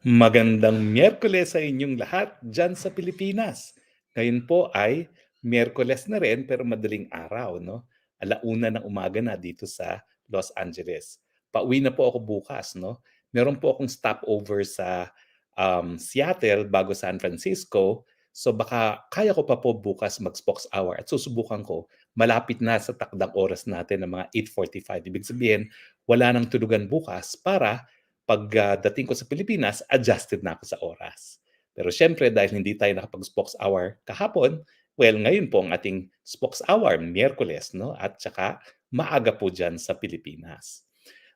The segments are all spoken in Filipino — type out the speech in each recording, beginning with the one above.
Magandang Miyerkules sa inyong lahat diyan sa Pilipinas. Ngayon po ay Miyerkules na rin pero madaling araw 'no, 1:00 ng umaga na dito sa Los Angeles. Pauwi na po ako bukas 'no. Meron po akong stopover sa, um, Seattle bago San Francisco. So baka kaya ko pa po bukas mag-Spokes hour at susubukan ko malapit na sa takdang oras natin na mga 8:45. Ibig sabihin wala ng tulugan bukas para 'pag, ah, dating ko sa Pilipinas adjusted na ako sa oras. Pero siyempre dahil hindi tayo nakapag-Spokes hour kahapon, well ngayon po ang ating Spokes hour, Miyerkules 'no, at tsaka maaga po diyan sa Pilipinas.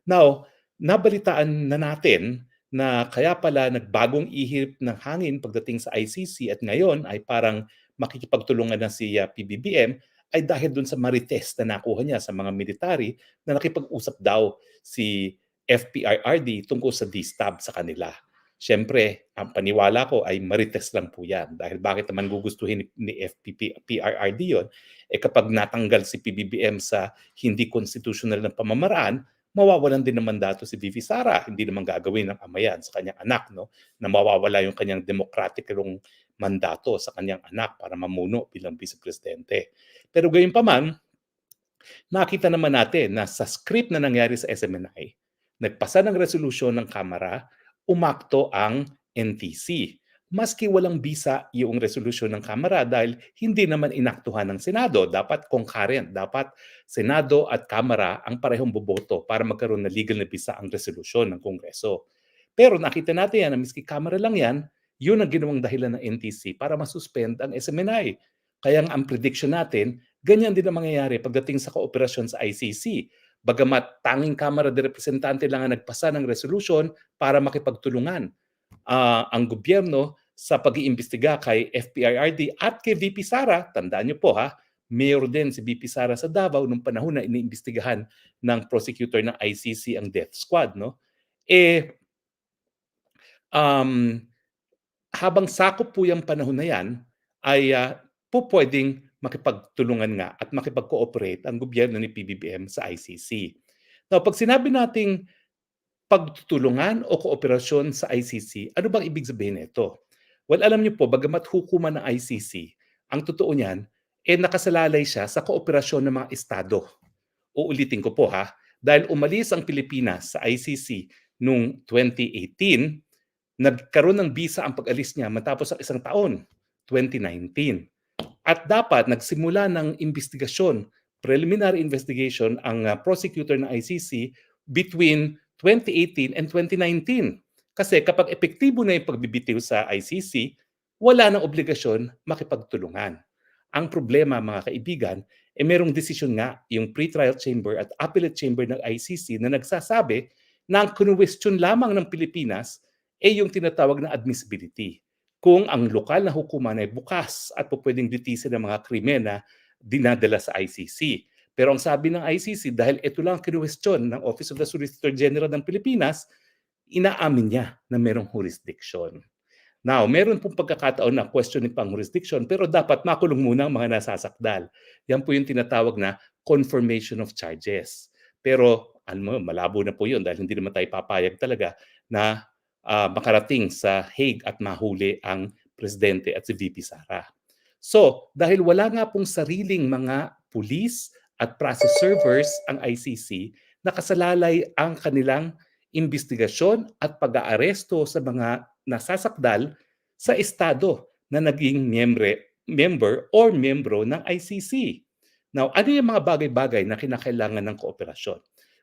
Now, nabalitaan na natin na kaya pala nagbagong ihip ng hangin pagdating sa ICC at ngayon ay parang makikipagtulungan na si, ah, PBBM ay dahil dun sa marites na nakuha niya sa mga military na nakipag-usap daw si FPIRD tungkol sa DSTAB sa kanila. Siyempre, ang paniwala ko ay marites lang po yan dahil bakit naman gugustuhin ni FPP PRRD yun, eh kapag natanggal si PBBM sa hindi constitutional na pamamaraan, mawawalan din ng mandato si VP Sara. Hindi naman gagawin ng ama yan sa kanyang anak, no? na mawawala yung kanyang democraticong mandato sa kanyang anak para mamuno bilang vice presidente. Pero gayon pa man, nakita naman natin na sa script na nangyari sa SMNI, nagpasa ng resolusyon ng Kamara, umakto ang NTC. Maski walang bisa yung resolusyon ng Kamara dahil hindi naman inaktuhan ng Senado. Dapat concurrent, dapat Senado at Kamara ang parehong boboto para magkaroon ng legal na bisa ang resolusyon ng Kongreso. Pero nakita natin yan na miski Kamara lang yan, yun ang ginawang dahilan ng NTC para masuspend ang SMNI. Kaya ang prediction natin, ganyan din ang mangyayari pagdating sa kooperasyon sa ICC bagamat tanging Kamara de Representante lang ang nagpasa ng resolution para makipagtulungan uh, ang gobyerno sa pag-iimbestiga kay FPIRD at kay VP Sara. Tandaan niyo po ha, mayor din si VP Sara sa Davao nung panahon na iniimbestigahan ng prosecutor ng ICC ang death squad. No? Eh, um, habang sakop po yung panahon na yan, ay uh, po pwedeng makipagtulungan nga at makipag-cooperate ang gobyerno ni PBBM sa ICC. Now, pag sinabi nating pagtutulungan o kooperasyon sa ICC, ano bang ibig sabihin nito? Well, alam niyo po, bagamat hukuman ng ICC, ang totoo niyan, eh nakasalalay siya sa kooperasyon ng mga estado. Uulitin ko po ha, dahil umalis ang Pilipinas sa ICC noong 2018, nagkaroon ng visa ang pag-alis niya matapos ang isang taon, 2019. At dapat nagsimula ng investigasyon, preliminary investigation ang uh, prosecutor ng ICC between 2018 and 2019. Kasi kapag epektibo na yung pagbibitiw sa ICC, wala nang obligasyon makipagtulungan. Ang problema mga kaibigan, eh merong desisyon nga yung pretrial chamber at appellate chamber ng ICC na nagsasabi na ang question lamang ng Pilipinas ay eh yung tinatawag na admissibility kung ang lokal na hukuman ay bukas at pwedeng litisin ng mga krimen na dinadala sa ICC. Pero ang sabi ng ICC, dahil ito lang kinuwestiyon ng Office of the Solicitor General ng Pilipinas, inaamin niya na merong jurisdiction. Now, meron pong pagkakataon na questioning pang jurisdiction, pero dapat makulong muna ang mga nasasakdal. Yan po yung tinatawag na confirmation of charges. Pero, ano malabo na po yun dahil hindi naman tayo papayag talaga na uh, makarating sa Hague at mahuli ang presidente at si VP Sara. So, dahil wala nga pong sariling mga pulis at process servers ang ICC, nakasalalay ang kanilang investigasyon at pag-aaresto sa mga nasasakdal sa estado na naging miyembre, member or membro ng ICC. Now, ano yung mga bagay-bagay na kinakailangan ng kooperasyon?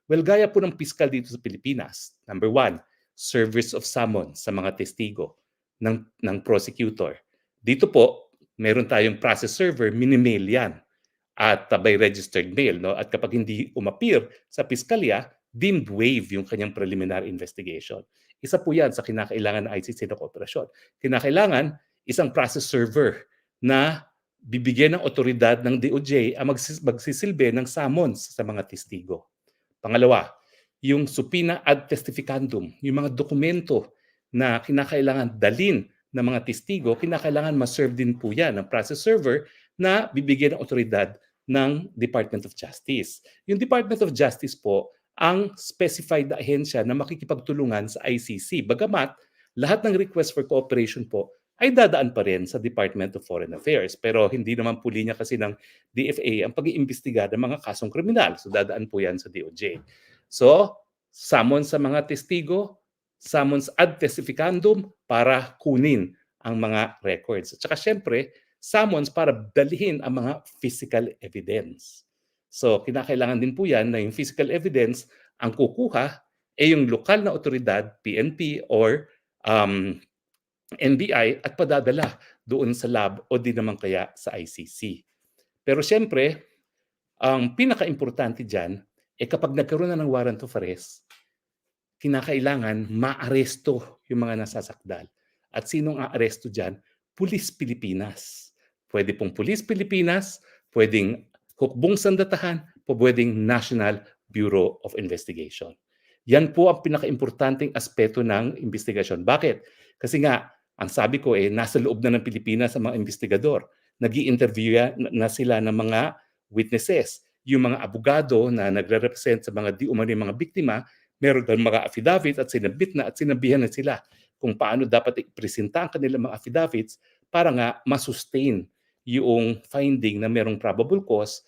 Well, gaya po ng piskal dito sa Pilipinas. Number one, service of summon sa mga testigo ng, ng prosecutor. Dito po, meron tayong process server, minimail yan at uh, by registered mail. No? At kapag hindi umapir sa piskalya, deemed waive yung kanyang preliminary investigation. Isa po yan sa kinakailangan ng ICC na kooperasyon. Kinakailangan isang process server na bibigyan ng otoridad ng DOJ ang magsis- magsisilbi ng summons sa mga testigo. Pangalawa, yung supina ad testificandum, yung mga dokumento na kinakailangan dalin ng mga testigo, kinakailangan ma-serve din po yan ng process server na bibigyan ng otoridad ng Department of Justice. Yung Department of Justice po ang specified na ahensya na makikipagtulungan sa ICC. Bagamat lahat ng request for cooperation po ay dadaan pa rin sa Department of Foreign Affairs. Pero hindi naman po linya kasi ng DFA ang pag-iimbestiga ng mga kasong kriminal. So dadaan po yan sa DOJ. So, summon sa mga testigo, summons ad testificandum para kunin ang mga records. At saka syempre, summons para dalhin ang mga physical evidence. So, kinakailangan din po yan na yung physical evidence ang kukuha ay yung lokal na otoridad, PNP or um, NBI at padadala doon sa lab o di naman kaya sa ICC. Pero siyempre, ang pinaka-importante dyan ay kapag nagkaroon na ng warrant of arrest, kinakailangan maaresto yung mga nasasakdal. At sinong aaresto dyan? Pulis Pilipinas. Pwede pong Pulis Pilipinas, pwedeng hukbong sandatahan, pwedeng National Bureau of Investigation. Yan po ang pinaka-importanting aspeto ng investigasyon. Bakit? Kasi nga, ang sabi ko eh, nasa loob na ng Pilipinas ang mga investigador. nag interview na sila ng mga witnesses. Yung mga abogado na nagre-represent sa mga di umani mga biktima, meron doon mga affidavits at sinabit na at sinabihan na sila kung paano dapat ipresenta ang kanilang mga affidavits para nga masustain yung finding na merong probable cause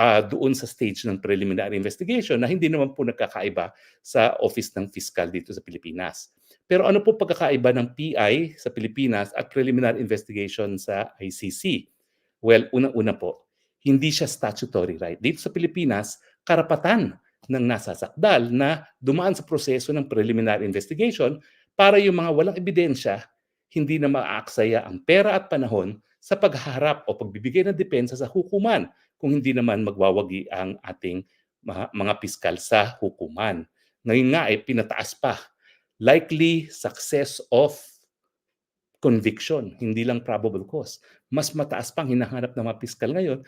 uh, doon sa stage ng preliminary investigation na hindi naman po nagkakaiba sa Office ng Fiscal dito sa Pilipinas. Pero ano po pagkakaiba ng PI sa Pilipinas at preliminary investigation sa ICC? Well, unang-una po, hindi siya statutory right. Dito sa Pilipinas, karapatan ng nasasakdal na dumaan sa proseso ng preliminary investigation para yung mga walang ebidensya hindi na maaaksaya ang pera at panahon sa pagharap o pagbibigay ng depensa sa hukuman kung hindi naman magwawagi ang ating mga, piskal sa hukuman. Ngayon nga ay pinataas pa. Likely success of conviction, hindi lang probable cause. Mas mataas pang hinahanap ng mga piskal ngayon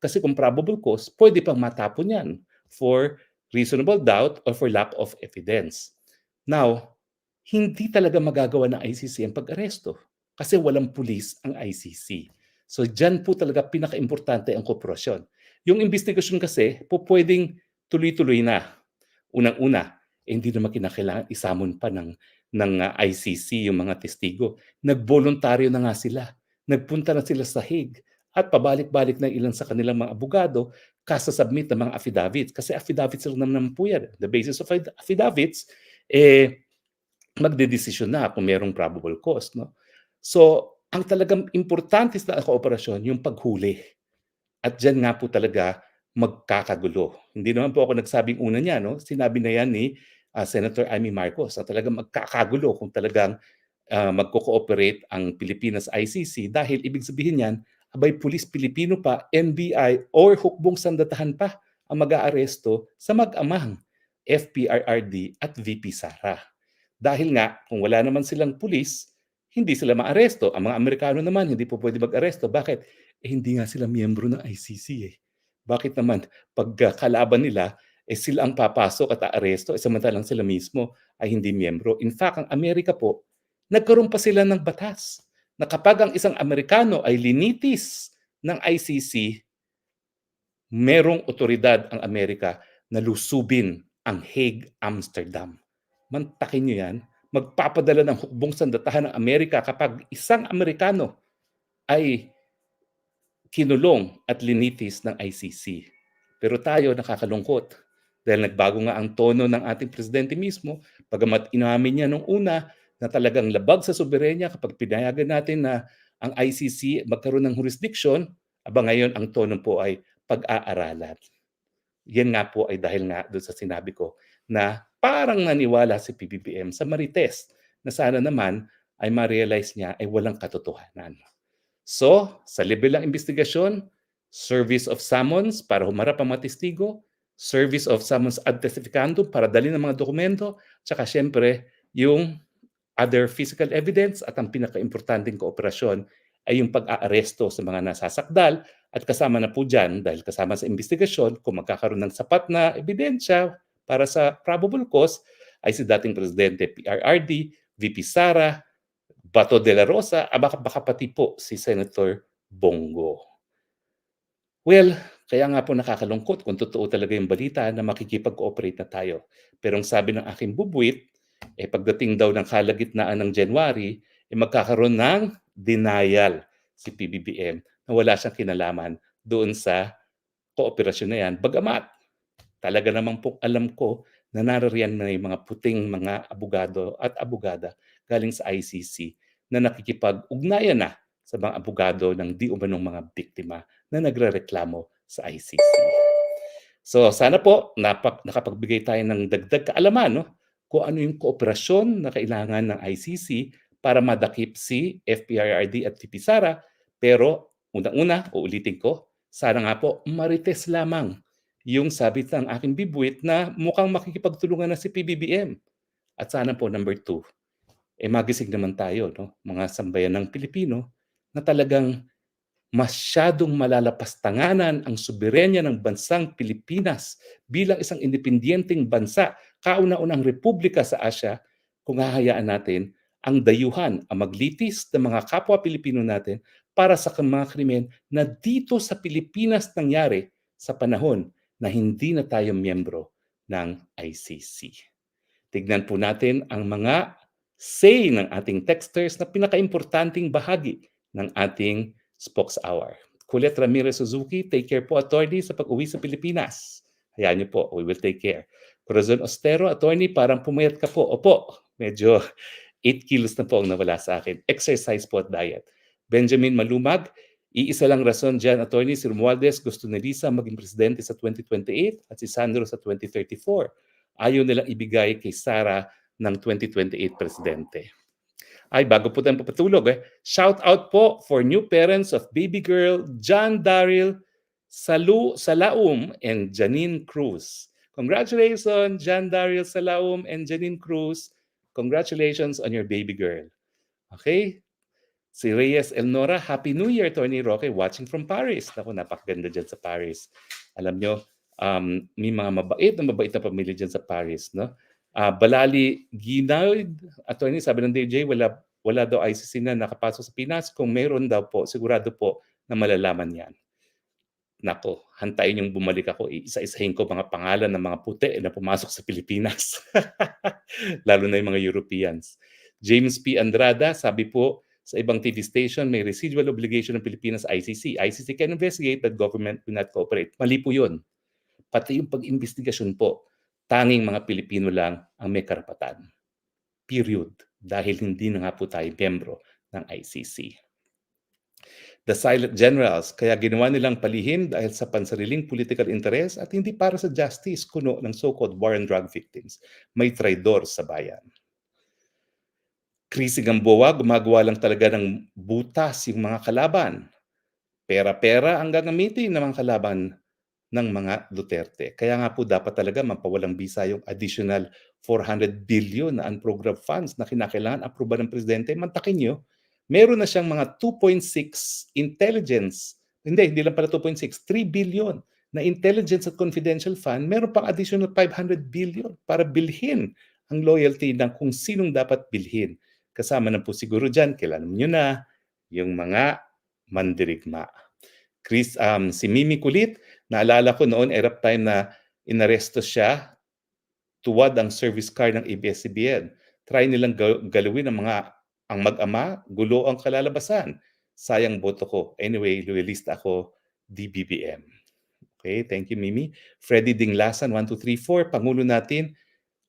kasi kung probable cause, pwede pang matapon yan for reasonable doubt or for lack of evidence. Now, hindi talaga magagawa ng ICC ang pag-aresto kasi walang pulis ang ICC. So dyan po talaga pinaka-importante ang kooperasyon. Yung investigasyon kasi po pwedeng tuloy-tuloy na. Unang-una, eh, hindi naman kinakailangan isamon pa ng, ng uh, ICC yung mga testigo. Nagboluntaryo na nga sila. Nagpunta na sila sa Hague at pabalik-balik na ilan sa kanilang mga abogado kasasubmit ng mga affidavits. Kasi affidavits lang naman po yan. The basis of affidavits, eh, magdedesisyon na kung merong probable cause. No? So, ang talagang importante sa kooperasyon, yung paghuli. At dyan nga po talaga magkakagulo. Hindi naman po ako nagsabing una niya, no? Sinabi na yan ni uh, Senator Amy Marcos na talagang magkakagulo kung talagang uh, magko-cooperate ang Pilipinas ICC dahil ibig sabihin niyan, abay pulis Pilipino pa, NBI or hukbong sandatahan pa ang mag-aaresto sa mag-amang FPRRD at VP Sara. Dahil nga, kung wala naman silang pulis, hindi sila maaresto. Ang mga Amerikano naman, hindi po pwede mag-aresto. Bakit? Eh, hindi nga sila miyembro ng ICC eh. Bakit naman, pag kalaban nila, eh sila ang papasok at aaresto, eh samantalang sila mismo ay hindi miyembro. In fact, ang Amerika po, nagkaroon pa sila ng batas na kapag ang isang Amerikano ay linitis ng ICC, merong otoridad ang Amerika na lusubin ang Hague, Amsterdam. Mantakin nyo yan. Magpapadala ng hukbong sandatahan ng Amerika kapag isang Amerikano ay kinulong at linitis ng ICC. Pero tayo nakakalungkot dahil nagbago nga ang tono ng ating presidente mismo, pagamat inamin niya nung una na talagang labag sa soberenya kapag pinayagan natin na ang ICC magkaroon ng jurisdiction, aba ngayon ang tono po ay pag-aaralan. Yan nga po ay dahil nga doon sa sinabi ko na parang naniwala si PBBM sa Marites na sana naman ay ma-realize niya ay walang katotohanan. So, sa level ng investigasyon, service of summons para humarap ang mga testigo, service of summons ad testificandum para dalhin ang mga dokumento, tsaka syempre yung other physical evidence at ang pinaka-importanting kooperasyon ay yung pag-aaresto sa mga nasasakdal at kasama na po dyan dahil kasama sa investigasyon kung magkakaroon ng sapat na ebidensya para sa probable cause ay si dating Presidente PRRD, VP Sara, Bato de la Rosa, ah, baka, baka pati po si Senator Bongo. Well, kaya nga po nakakalungkot kung totoo talaga yung balita na makikipag-cooperate na tayo. Pero ang sabi ng aking bubuit, Eh pagdating daw ng kalagitnaan ng January, eh magkakaroon ng denial si PBBM na wala siyang kinalaman doon sa kooperasyon na yan. Bagamat talaga namang po alam ko na naririyan na yung mga puting mga abogado at abogada galing sa ICC na nakikipag-ugnayan na sa mga abogado ng di umanong mga biktima na nagrereklamo sa ICC. So sana po napak, nakapagbigay tayo ng dagdag kaalaman no? Kung ano yung kooperasyon na kailangan ng ICC para madakip si FPIRD at TP Sara. Pero unang-una, uulitin ko, sana nga po marites lamang yung sabit ng aking bibwit na mukhang makikipagtulungan na si PBBM. At sana po number two, eh magising naman tayo, no? mga sambayan ng Pilipino, na talagang masyadong malalapastanganan ang soberenya ng bansang Pilipinas bilang isang independyenteng bansa, kauna-unang republika sa Asya, kung hahayaan natin ang dayuhan, ang maglitis ng mga kapwa Pilipino natin para sa mga krimen na dito sa Pilipinas nangyari sa panahon na hindi na tayo miyembro ng ICC. Tignan po natin ang mga say ng ating texters na pinakaimportanting bahagi ng ating Spokes Hour. Kulit Ramirez Suzuki, take care po attorney sa pag-uwi sa Pilipinas. Hayaan niyo po, we will take care. Corazon Ostero, attorney, parang pumayat ka po. Opo, medyo 8 kilos na po ang nawala sa akin. Exercise po at diet. Benjamin Malumag, iisa lang rason dyan, attorney, si Romualdez gusto ni Lisa maging presidente sa 2028 at si Sandro sa 2034. Ayaw nilang ibigay kay Sara ng 2028 presidente. Ay, bago po tayo papatulog, eh, shout out po for new parents of baby girl John Daryl Salu Salaum and Janine Cruz. Congratulations, John Daryl Salaum and Janine Cruz. Congratulations on your baby girl. Okay? Si Reyes Elnora, Happy New Year, Tony Roque, watching from Paris. Naku, napakaganda dyan sa Paris. Alam nyo, um, may mga mabait na mabait na pamilya dyan sa Paris. No? Uh, Balali Ginaud, attorney, sabi ng DJ, wala, wala daw ICC na nakapasok sa Pinas. Kung meron daw po, sigurado po na malalaman yan. Nako, hantayin yung bumalik ako, isa-isahin ko mga pangalan ng mga puti na pumasok sa Pilipinas. Lalo na yung mga Europeans. James P. Andrada, sabi po sa ibang TV station, may residual obligation ng Pilipinas ICC. ICC can investigate but government will not cooperate. Mali po yun. Pati yung pag-investigasyon po, tanging mga Pilipino lang ang may karapatan. Period. Dahil hindi na nga po tayo membro ng ICC the silent generals, kaya ginawa nilang palihim dahil sa pansariling political interest at hindi para sa justice kuno ng so-called war and drug victims. May traidor sa bayan. Krisi Gamboa, gumagawa lang talaga ng butas yung mga kalaban. Pera-pera ang gagamitin ng mga kalaban ng mga Duterte. Kaya nga po dapat talaga mapawalang bisa yung additional 400 billion na unprogrammed funds na kinakailangan aproba ng Presidente. Mantakin nyo, meron na siyang mga 2.6 intelligence, hindi, hindi lang pala 2.6, 3 billion na intelligence at confidential fund, meron pang additional 500 billion para bilhin ang loyalty ng kung sinong dapat bilhin. Kasama na po siguro dyan, kailan nyo na, yung mga mandirigma. Chris, um, si Mimi Kulit, naalala ko noon, erap time na inaresto siya, tuwad ang service car ng ABS-CBN. Try nilang galawin ang mga ang mag-ama, gulo ang kalalabasan. Sayang boto ko. Anyway, loyalista ako, DBBM. Okay, thank you Mimi. Freddy Dinglasan, 1, 2, 3, 4. Pangulo natin,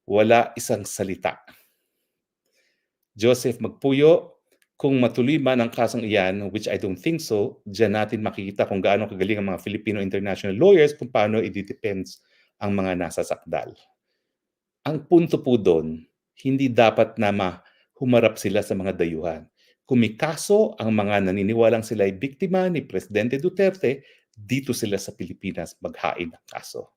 wala isang salita. Joseph Magpuyo, kung matuloy man ang kasong iyan, which I don't think so, dyan natin makikita kung gaano kagaling ang mga Filipino international lawyers kung paano i-depends ang mga nasa sakdal. Ang punto po doon, hindi dapat na ma humarap sila sa mga dayuhan. Kung may kaso ang mga naniniwalang sila ay biktima ni Presidente Duterte, dito sila sa Pilipinas maghain ng kaso.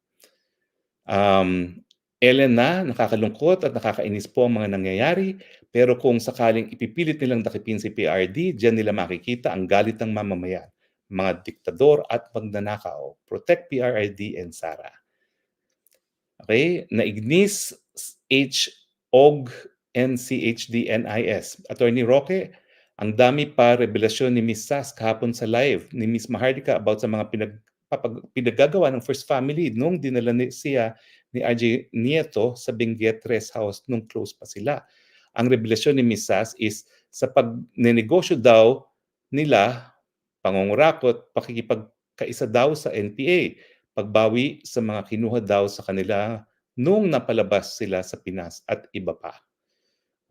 Um, Ellen na, nakakalungkot at nakakainis po ang mga nangyayari, pero kung sakaling ipipilit nilang dakipin si PRD, diyan nila makikita ang galit ng mamamayan, mga diktador at magnanakaw. Protect PRD and Sara. Okay? Naignis H. Og NCHDNIS. Attorney Roque, ang dami pa revelasyon ni Ms. Sas kahapon sa live ni Ms. Mahardika about sa mga pinag, papag, pinagagawa ng First Family nung dinala ni, siya ni RJ Nieto sa Benguet Rest House nung close pa sila. Ang revelasyon ni Ms. Sas is sa pagnenegosyo daw nila, pangungurakot, pakikipagkaisa daw sa NPA, pagbawi sa mga kinuha daw sa kanila nung napalabas sila sa Pinas at iba pa.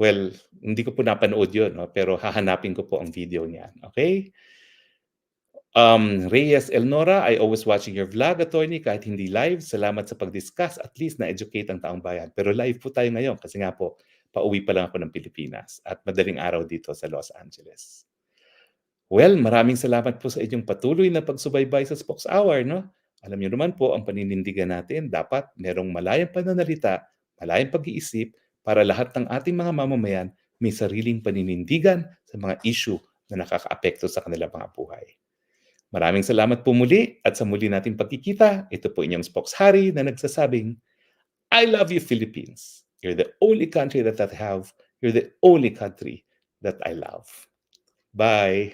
Well, hindi ko po napanood yun, no? pero hahanapin ko po ang video niyan. Okay? Um, Reyes Elnora, I always watching your vlog, attorney, kahit hindi live. Salamat sa pag-discuss. At least na-educate ang taong bayan. Pero live po tayo ngayon kasi nga po, pauwi pa lang ako ng Pilipinas at madaling araw dito sa Los Angeles. Well, maraming salamat po sa inyong patuloy na pagsubaybay sa Spokes Hour. No? Alam niyo naman po, ang paninindigan natin, dapat merong malayang pananalita, malayang pag-iisip, para lahat ng ating mga mamamayan may sariling paninindigan sa mga issue na nakakaapekto sa kanilang mga buhay. Maraming salamat po muli at sa muli nating pagkikita, ito po inyong spokeshari na nagsasabing, I love you Philippines. You're the only country that I have. You're the only country that I love. Bye.